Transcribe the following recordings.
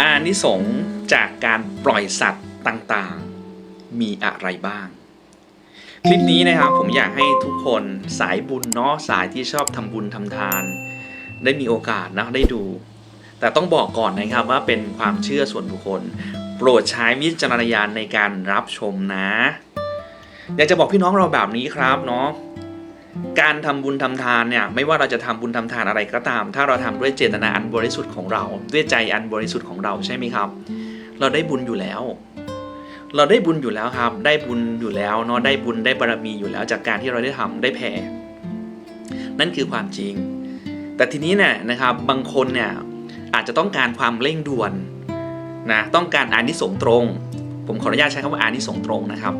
อานิสงส์จากการปล่อยสัตว์ต่างๆ มีอะไรบ้าง คลิปนี้นะครับผมอยากให้ทุกคนสายบุญเนาะสายที่ชอบทำบุญทำทาน ได้มีโอกาสนะได้ดู แต่ต้องบอกก่อนนะครับว่าเป็นความเชื่อส่วนบุคคล โปรดใช้วิจารณญาณในการรับชมนะ อยากจะบอกพี่น้องเราแบบนี้ครับเนาะ การทำบุญทำทานเนี่ยไม่ว่าเราจะทำบุญทำทานอะไรก็ตาม ถ้าเราทำด้วยเจตนาอันบริสุทธิ์ของเรา ด้วยใจอันบริสุทธิ์ของเราใช่ไหมครับ เราได้บุญอยู่แล้ว เราได้บุญอยู่แล้วครับ ได้บุญอยู่แล้วเนาะได้บุญได้บารมีอยู่แล้ว จากการที่เราได้ทำได้แผ่นั่นคือความจริง แต่ทีนี้เนี่ยนะครับบางคนเนี่ยอาจจะต้องการความเร่งด่วนนะต้องการอานิสงส์ตรง ผมขออนุญาตใช้คำว่าอานิสงส์ตรงนะครับ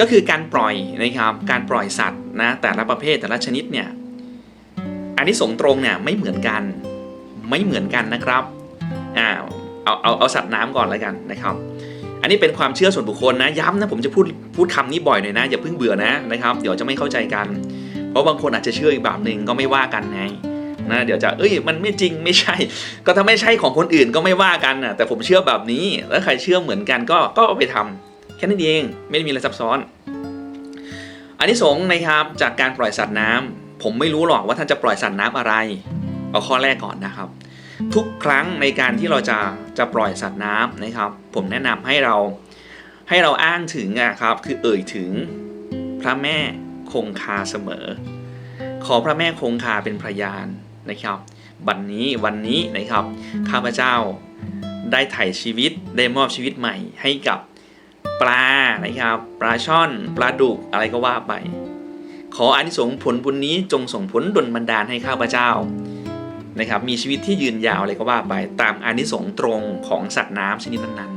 ก็คือการปล่อยนะครับการปล่อยสัตว์ นะแต่ละประเภทแต่ละชนิดเนี่ยอานิสงส์ตรงเนี่ยไม่เหมือนกันไม่เหมือนกันนะครับอ่าเอาเอาเอาสัตว์น้ำก่อนแล้วกันนะครับ อันนี้เป็นความเชื่อส่วนบุคคลนะย้ำนะผมจะพูดพูดคำนี้บ่อยหน่อยนะอย่าเพิ่งเบื่อนะนะครับ เดี๋ยวจะไม่เข้าใจกัน เพราะบางคนอาจจะเชื่ออีกแบบหนึ่งก็ไม่ว่ากันไงนะเดี๋ยวจะเอ้ยมันไม่จริงไม่ใช่ ก็ถ้าไม่ใช่ของคนอื่นก็ไม่ว่ากันนะแต่ผมเชื่อแบบนี้ แล้วใครเชื่อเหมือนกันก็ก็เอาไปทำแค่นั้นเองไม่ได้มีอะไรซับซ้อน อันที่สองนะครับจากการปล่อยสัตว์น้ำผมไม่รู้หรอกว่าท่านจะปล่อยสัตว์น้ำอะไร เอาข้อแรกก่อนนะครับ ทุกครั้งในการที่เราจะจะปล่อยสัตว์น้ำนะครับ ผมแนะนำให้เราให้เราอ้างถึงอะครับ คือเอ่ยถึงพระแม่คงคาเสมอ ขอพระแม่คงคาเป็นพยานนะครับวันนี้วันนี้นะครับข้าพเจ้าได้ไถ่ชีวิตได้มอบชีวิตใหม่ให้กับ ปลานะครับ ปลาช่อนปลาดุกอะไรก็ว่าไป ขออานิสงส์ผลบุญนี้จงส่งผลดลบันดาลให้ข้าพเจ้านะครับมีชีวิตที่ยืนยาวอะไรก็ว่าไปตามอานิสงส์ตรงของสัตว์น้ำชนิดนั้น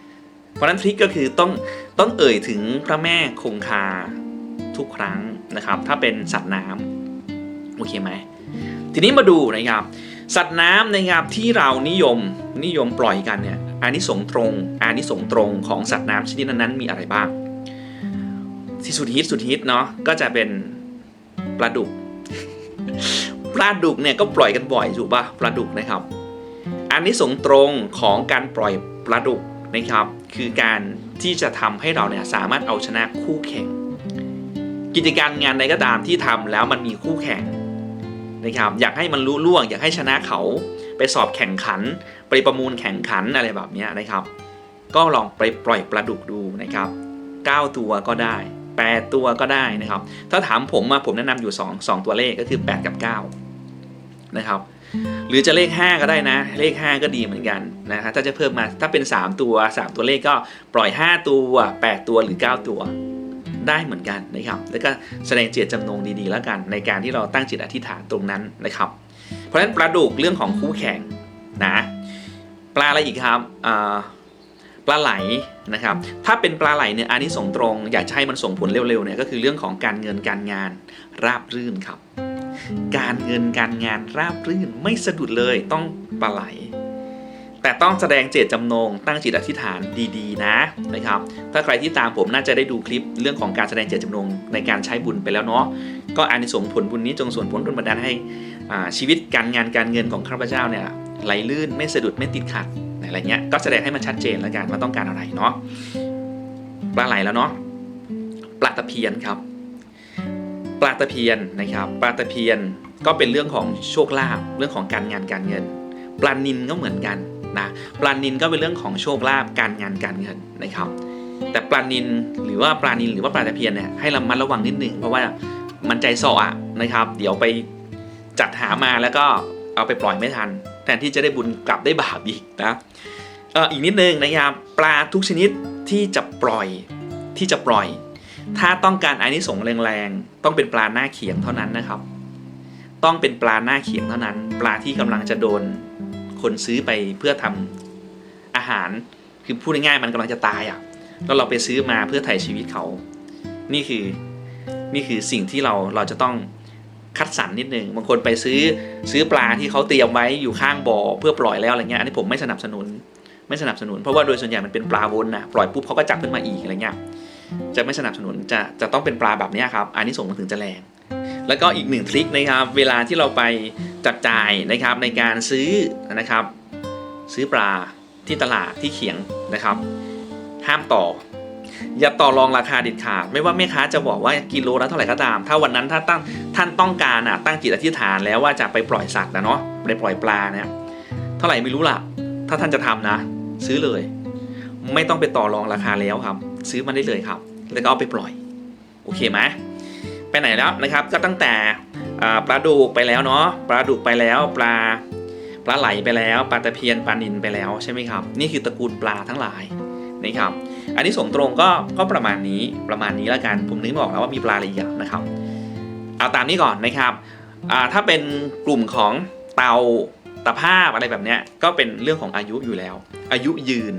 ๆเพราะนั้นทริคก็คือต้องต้องเอ่ยถึงพระแม่คงคาทุกครั้งนะครับ ถ้าเป็นสัตว์น้ำโอเคไหมทีนี้มาดูนะครับ สัตว์น้ำนะครับที่เรานิยมนิยมปล่อยกันเนี่ย อานิสงส์ตรง อานิสงส์ตรงของสัตว์น้ำชนิดนั้นๆมีอะไรบ้าง ที่สุดฮิตสุดฮิตเนาะก็จะเป็นปลาดุกปลาดุกเนี่ยก็ปล่อยกันบ่อยถูกป่ะปลาดุกนะครับ อันนี้สงตรงของการปล่อยปลาดุกนะครับ คือการที่จะทำให้เราเนี่ยสามารถเอาชนะคู่แข่ง กิจการงานใดก็ตามที่ทำแล้วมันมีคู่แข่งนะครับ อยากให้มันรู้ล่วง อยากให้ชนะเขา ไปสอบแข่งขัน ไปประมูลแข่งขันอะไรแบบนี้นะครับ ก็ลองไปปล่อยปลาดุกดูนะครับ 9 ตัวก็ได้ 8 ตัวก็ได้นะครับ ถ้าถามผมมาผมแนะนำอยู่ 2 2 ตัวเลขก็คือ 8 กับ 9 นะครับ หรือจะเลข 5 ก็ได้นะ เลข 5 ก็ดีเหมือนกันนะฮะถ้าจะเพิ่มมาถ้าเป็น 3 ตัว 3 ตัวเลขก็ปล่อย 5 ตัว 8 ตัวหรือ 9 ตัวได้เหมือนกันนะครับ แล้วก็แสดงเจตจำนงดีๆ แล้วกัน ในการที่เราตั้งจิตอธิษฐานตรงนั้นนะครับ เพราะฉะนั้นปลาดุกเรื่องของคู่แข่งนะปลาอะไรอีกครับปลาไหลนะครับ ถ้าเป็นปลาไหลเนี่ยอันนี้ส่งตรง อยากจะให้มันส่งผลเร็วๆเนี่ยก็คือเรื่องของการเงินการงานราบรื่นครับ การเงินการงานราบรื่นไม่สะดุดเลยต้องปลาไหล แต่ต้องแสดงเจตจำนง ตั้งจิตอธิษฐานดีๆ นะนะครับ ถ้าใครที่ตามผมน่าจะได้ดูคลิปเรื่องของการแสดงเจตจำนงในการใช้บุญไปแล้วเนาะก็อานิสงส์ผลบุญนี้จงส่วนผลดลบันดาลให้อ่าชีวิตการงานการเงินของข้าพเจ้าเนี่ยไหลลื่นไม่สะดุดไม่ติดขัดอะไรเงี้ยก็แสดงให้มันชัดเจนแล้วกันว่าต้องการอะไรเนาะปลาไหลแล้วเนาะปลาตะเพียนครับปลาตะเพียนนะครับปลาตะเพียนก็เป็นเรื่องของโชคลาภเรื่องของการงานการเงินปลานินก็เหมือนกัน นะปลานินก็เป็นเรื่องของโชคลาภการงานการเงินนะครับ แต่ปลานินหรือว่าปลานินหรือว่าปลาตะเพียนเนี่ยให้เระมัดระวังนิดหนึ่งเพราะว่ามันใจสาะอะนะครับ เดี๋ยวไปจัดหามาแล้วก็เอาไปปล่อยไม่ทัน แทนที่จะได้บุญกลับได้บาปอีกนะเอออีกนิดนึงนะครับปลาทุกชนิดที่จะปล่อยที่จะปล่อย ถ้าต้องการอานิสงส์แรงๆต้องเป็นปลาหน้าเขียงเท่านั้นนะครับ ต้องเป็นปลาหน้าเขียงเท่านั้น ปลาที่กำลังจะโดน คนซื้อไปเพื่อทำอาหาร คือพูดง่ายๆมันกำลังจะตายอะ่ะ แล้วเราไปซื้อมาเพื่อไถ่ชีวิตเขา นี่คือนี่คือสิ่งที่เราเราจะต้องคัดสรรนิดนึงบางคนไปซื้อซื้อปลาที่เขาเตรียมไว้อยู่ข้างบ่อเพื่อปล่อยแล้วอะไรเงี้ยอันนี้ผมไม่สนับสนุนไม่สนับสนุน เพราะว่าโดยส่วนใหญ่มันเป็นปลาวนนะปล่อยปุ๊บเขาก็จับขึ้นมาอีกอะไรเงี้ยจะไม่สนับสนุนจะจะต้องเป็นปลาแบบนี้ครับอันนี้ส่งมันถึงจะแรง แล้วก็อีกหนึ่งทริคนะครับเวลาที่เราไปจับจ่ายนะครับในการซื้อนะครับ ซื้อปลาที่ตลาดที่เขียงนะครับ ห้ามต่อ อย่าต่อรองราคาเด็ดขาด ไม่ว่าแม่ค้าจะบอกว่ากิโลละเท่าไหร่ก็ตาม ถ้าวันนั้นถ้าตั้งท่านต้องการอะตั้งจิตอธิษฐานแล้วว่าจะไปปล่อยสัตว์นะเนาะไปปล่อยปลาเนี่ยเท่าไหร่ไม่รู้ล่ะ ถ้าท่านจะทำนะ ซื้อเลย ไม่ต้องไปต่อรองราคาแล้วครับ ซื้อมาได้เลยครับ แล้วก็เอาไปปล่อย โอเคไหม ไปไหนแล้วนะครับ ก็ตั้งแต่ปลาดุกไปแล้วเนาะปลาดุกไปแล้วปลาปลาไหลไปแล้วปลาตะเพียนปลานินไปแล้วใช่ไหมครับ นี่คือตระกูลปลาทั้งหลายนะครับ อันนี้ส่งตรงก็ก็ประมาณนี้ประมาณนี้แล้วกันผมนึกไม่อกแล้วว่ามีปลาอะไรอย่างนะครับเอาตามนี้ก่อนนะครับถ้าเป็นกลุ่มของเตาตะภาพอะไรแบบนี้ก็เป็นเรื่องของอายุอยู่แล้ว อายุยืน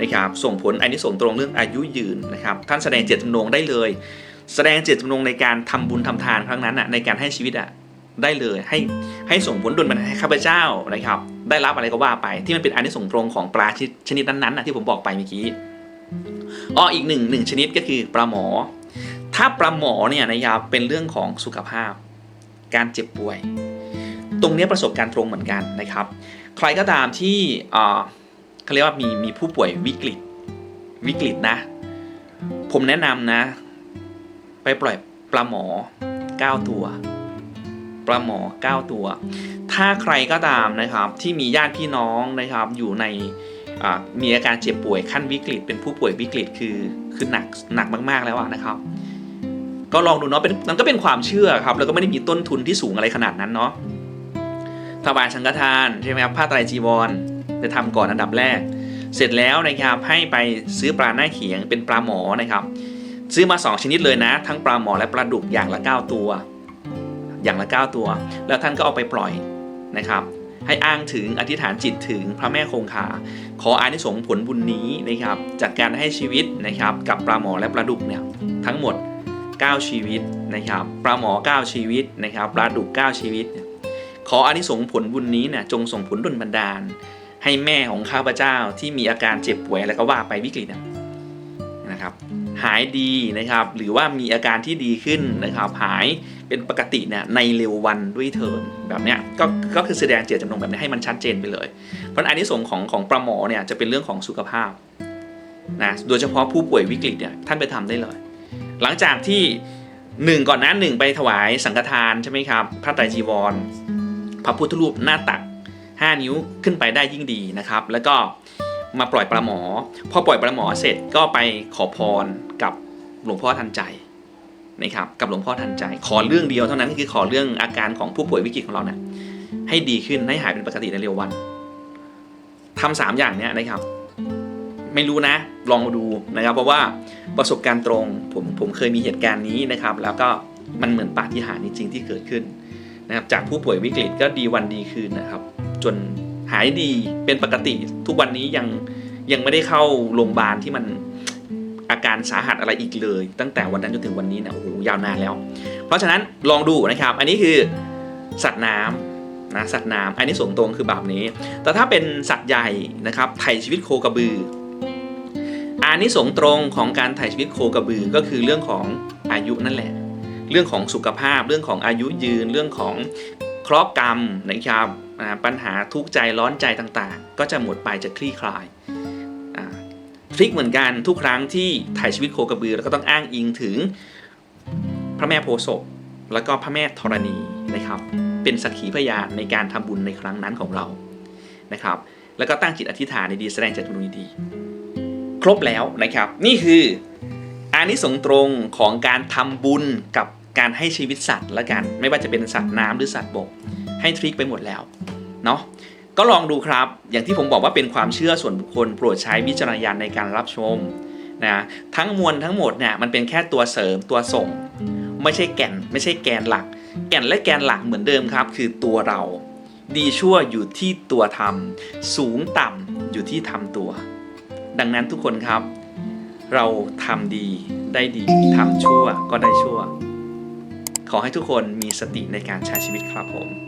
นะครับส่งผลอันนี้ส่งตรงเรื่องอายุยืนนะครับท่านแสดงเจตจำนงได้เลย แสดงเจตจำนงในการทำบุญทำทานครั้งนั้นอะในการให้ชีวิตอะได้เลยให้ให้ส่งผลดุลบันให้ข้าพเจ้านะครับ ได้รับอะไรก็ว่าไปที่มันเป็นอันนี้ส่งตรงของปลาชนิดนั้นๆนะที่ผมบอกไปเมื่อกี้อ้ออีกหนึ่งหนึ่งชนิดก็คือปลาหมอ ถ้าปลาหมอเนี่ยนะครับเป็นเรื่องของสุขภาพ การเจ็บป่วย ตรงนี้ประสบการณ์ตรงเหมือนกันนะครับ ใครก็ตามที่อ่าเขาเรียกว่ามีมีผู้ป่วยวิกฤตวิกฤตนะ ผมแนะนำนะ ไปปล่อยปลาหมอ 9 ตัวปลาหมอ 9 ตัว ถ้าใครก็ตามนะครับที่มีญาติพี่น้องนะครับอยู่ในมีอาการเจ็บป่วยขั้นวิกฤต เป็นผู้ป่วยวิกฤตคือคือหนักหนักมาก ๆแล้วนะครับ ก็ลองดูเนาะเป็นมันก็เป็นความเชื่อครับแล้วก็ไม่ได้มีต้นทุนที่สูงอะไรขนาดนั้นเนาะถวายสังฆทานใช่ไหมครับผ้าไตรจีวรจะทำก่อนอันดับแรก เสร็จแล้วนะครับให้ไปซื้อปลาหน้าเขียงเป็นปลาหมอนะครับ ซื้อมา 2 ชนิดเลยนะ ทั้งปลาหมอและปลาดุกอย่างละ 9 ตัว อย่างละ 9 ตัว แล้วท่านก็เอาไปปล่อยนะครับ ให้อ้างถึงอธิษฐานจิตถึงพระแม่คงคาขออานิสงส์ผลบุญนี้นะครับจากการให้ชีวิตนะครับกับปลาหมอและปลาดุกเนี่ยทั้งหมด 9 ชีวิตนะครับปลาหมอ 9 ชีวิตนะครับปลาดุก 9 ชีวิต ขออานิสงส์ผลบุญนี้เนี่ยจงส่งผลดลบันดาล ให้แม่ของข้าพเจ้าที่มีอาการเจ็บป่วยแล้วก็ว่าไปวิกฤตเนี่ยนะ หายดีนะครับ หรือว่ามีอาการที่ดีขึ้นนะครับ หายเป็นปกติเนี่ยในเร็ววันด้วยเถินแบบเนี้ยก็ก็คือแสดงเจตจำนงแบบนี้ให้มันชัดเจนไปเลย เพราะอันนี้ส่งส์ของของปลาหมอเนี่ยจะเป็นเรื่องของสุขภาพนะโดยเฉพาะผู้ป่วยวิกฤตเนี่ยท่านไปทำได้เลย หลังจากที่หนึ่งก่อนหน้าหนึ่งไปถวายสังฆทานใช่ไหมครับพระไตรจีวร พระพุทธรูปหน้าตัก 5 นิ้วขึ้นไปได้ยิ่งดีนะครับ แล้วก็ มาปล่อยปลาหมอ พอปล่อยปลาหมอเสร็จก็ไปขอพรกับหลวงพ่อทันใจนะครับกับหลวงพ่อทันใจ ขอเรื่องเดียวเท่านั้นก็คือขอเรื่องอาการของผู้ป่วยวิกฤตของเราเนี่ยให้ดีขึ้นให้หายเป็นปกติในเร็ววันทำสามอย่างเนี้ยนะครับ ไม่รู้นะ ลองมาดูนะครับ เพราะว่าประสบการณ์ตรงผมผมเคยมีเหตุการณ์นี้นะครับ แล้วก็มันเหมือนปาฏิหาริย์จริงๆที่เกิดขึ้นนะครับจากผู้ป่วยวิกฤตก็ดีวันดีคืนนะครับ จน หายดีเป็นปกติ ทุกวันนี้ยังยังไม่ได้เข้าโรงพยาบาลที่มันอาการสาหัสอะไรอีกเลย ตั้งแต่วันนั้นจนถึงวันนี้เนี่ยโอ้โหยาวนานแล้ว เพราะฉะนั้นลองดูนะครับ อันนี้คือสัตว์น้ำนะสัตว์น้ำอันนี้ส่งตรงคือแบบนี้ แต่ถ้าเป็นสัตว์ใหญ่นะครับไถ่ชีวิตโคกระบืออานิสงส์ตรงของการไถ่ชีวิตโคกระบือก็คือเรื่องของอายุนั่นแหละ เรื่องของสุขภาพ เรื่องของอายุยืน เรื่องของเคราะห์กรรมนะครับ ปัญหาทุกใจร้อนใจต่างๆ ก็จะหมดไปจะคลี่คลายทริคเหมือนกันทุกครั้งที่ถ่ายชีวิตโคกระบือเราก็ต้องอ้างอิงถึงพระแม่โพศพแล้วก็พระแม่ธรณีนะครับ เป็นสักขีพยานในการทำบุญในครั้งนั้นของเรานะครับ แล้วก็ตั้งจิตอธิษฐานดีๆแสดงเจตจำนงดีครบแล้วนะครับ นี่คืออานิสงส์ตรงของการทำบุญกับการให้ชีวิตสัตว์ละกัน ไม่ว่าจะเป็นสัตว์น้ำหรือสัตว์บก ให้ทริคไปหมดแล้วเนาะก็ลองดูครับ อย่างที่ผมบอกว่าเป็นความเชื่อส่วนบุคคล โปรดใช้วิจารณญาณในการรับชมนะทั้งมวลทั้งหมดเนี่ยมันเป็นแค่ตัวเสริมตัวส่ง ไม่ใช่แก่นไม่ใช่แกนหลัก แก่นและแกนหลักเหมือนเดิมครับ คือตัวเรา ดีชั่วอยู่ที่ตัวทำสูงต่ำอยู่ที่ทำตัว ดังนั้นทุกคนครับ เราทำดีได้ดีทำชั่วก็ได้ชั่ว ขอให้ทุกคนมีสติในการใช้ชีวิตครับผม